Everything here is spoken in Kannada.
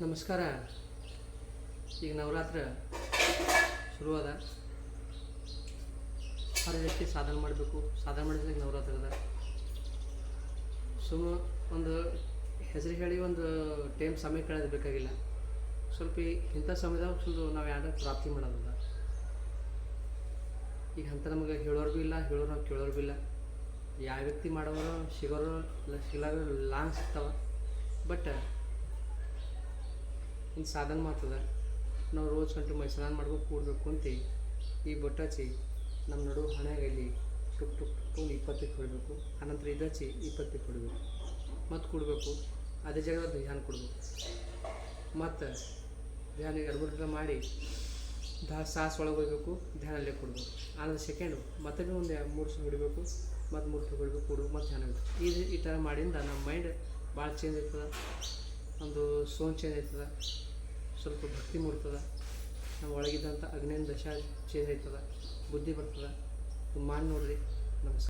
ನಮಸ್ಕಾರ. ಈಗ ನವರಾತ್ರ ಶುರುವಾದ. ವ್ಯಕ್ತಿ ಸಾಧನೆ ಮಾಡಬೇಕು. ಸಾಧನೆ ಮಾಡಿದ್ರೆ ನವರಾತ್ರಿ ಅದ. ಸುಮ್ಮ ಒಂದು ಹೆಸರು ಹೇಳಿ ಒಂದು ಟೈಮ್ ಸಮಯ ಕಳೆದು ಬೇಕಾಗಿಲ್ಲ. ಸ್ವಲ್ಪ ಇಂಥ ಸಮಯದಾಗ ಸ್ವಲ್ಪ ನಾವು ಯಾರ ಪ್ರಾಪ್ತಿ ಮಾಡೋದಲ್ಲ. ಈಗ ಅಂತ ನಮಗೆ ಹೇಳೋರು ಭೀ ಇಲ್ಲ, ಹೇಳೋರು ನಾವು ಕೇಳೋರು ಭೀ ಇಲ್ಲ. ಯಾವ ವ್ಯಕ್ತಿ ಮಾಡೋರು, ಸಿಗೋರು ಇಲ್ಲ ಸಿಗಲಾರ ಲಾಂಗ್ ಸಿಗ್ತಾವ. ಬಟ್ ಇನ್ನು ಸಾಧನ ಮಾಡ್ತದೆ. ನಾವು ರೋಜ್ ಗಂಟೆ ಮೈ ಸ್ನಾನ ಮಾಡ್ಬೇಕು ಕೂಡಬೇಕು ಅಂತ ಈ ಬೊಟ್ಟಾಚಿ ನಮ್ಮ ನಡು ಹಣೆಯಲ್ಲಿ ಟುಕ್ ಟುಕ್ ಟುಕ್ ಒಂದು ಇಪ್ಪತ್ತಕ್ಕೆ ಕೊಡಬೇಕು ಆನಂತರ ಇದು ಹಚ್ಚಿ ಇಪ್ಪತ್ತಕ್ಕೆ ಕೊಡಬೇಕು ಮತ್ತು ಕೊಡಬೇಕು. ಅದೇ ಜಾಗ ಧ್ಯಾನ ಕೊಡಬೇಕು. ಮತ್ತು ಧ್ಯಾನ ಎರಡು ಮಾಡಿ ದಾ ಸಾಸ್ ಒಳಗೆ ಹೋಗ್ಬೇಕು. ಧ್ಯಾನ ಅಲ್ಲೇ ಕೊಡಬೇಕು. ಆನಂತರ ಸೆಕೆಂಡು ಮತ್ತೆ ಭೀ ಒಂದು ಮೂರು ಸಲ ಹೊಡಿಬೇಕು. ಮತ್ತು ಮೂರು ಸಲ ಹೊಡಿಬೇಕು ಕೊಡು ಮತ್ತು ಧ್ಯಾನ ಈ ಈ ಥರ ಮಾಡಿಂದ ನಮ್ಮ ಮೈಂಡ್ ಭಾಳ ಚೇಂಜ್ ಆಗ್ತದೆ. ಒಂದು ಸೋನ್ ಚೇಂಜ್ ಆಯ್ತದ ಸ್ವಲ್ಪ ಭಕ್ತಿ ಮೂಡ್ತದ. ನಮ್ಮ ಒಳಗಿದ್ದಂಥ ಅಗ್ನೇನ ದಶ ಚೇಂಜ್ ಆಯ್ತದ. ಬುದ್ಧಿ ಬರ್ತದೆ. ಮಾನ್ ನೋಡ್ರಿ. ನಮಸ್ಕಾರ.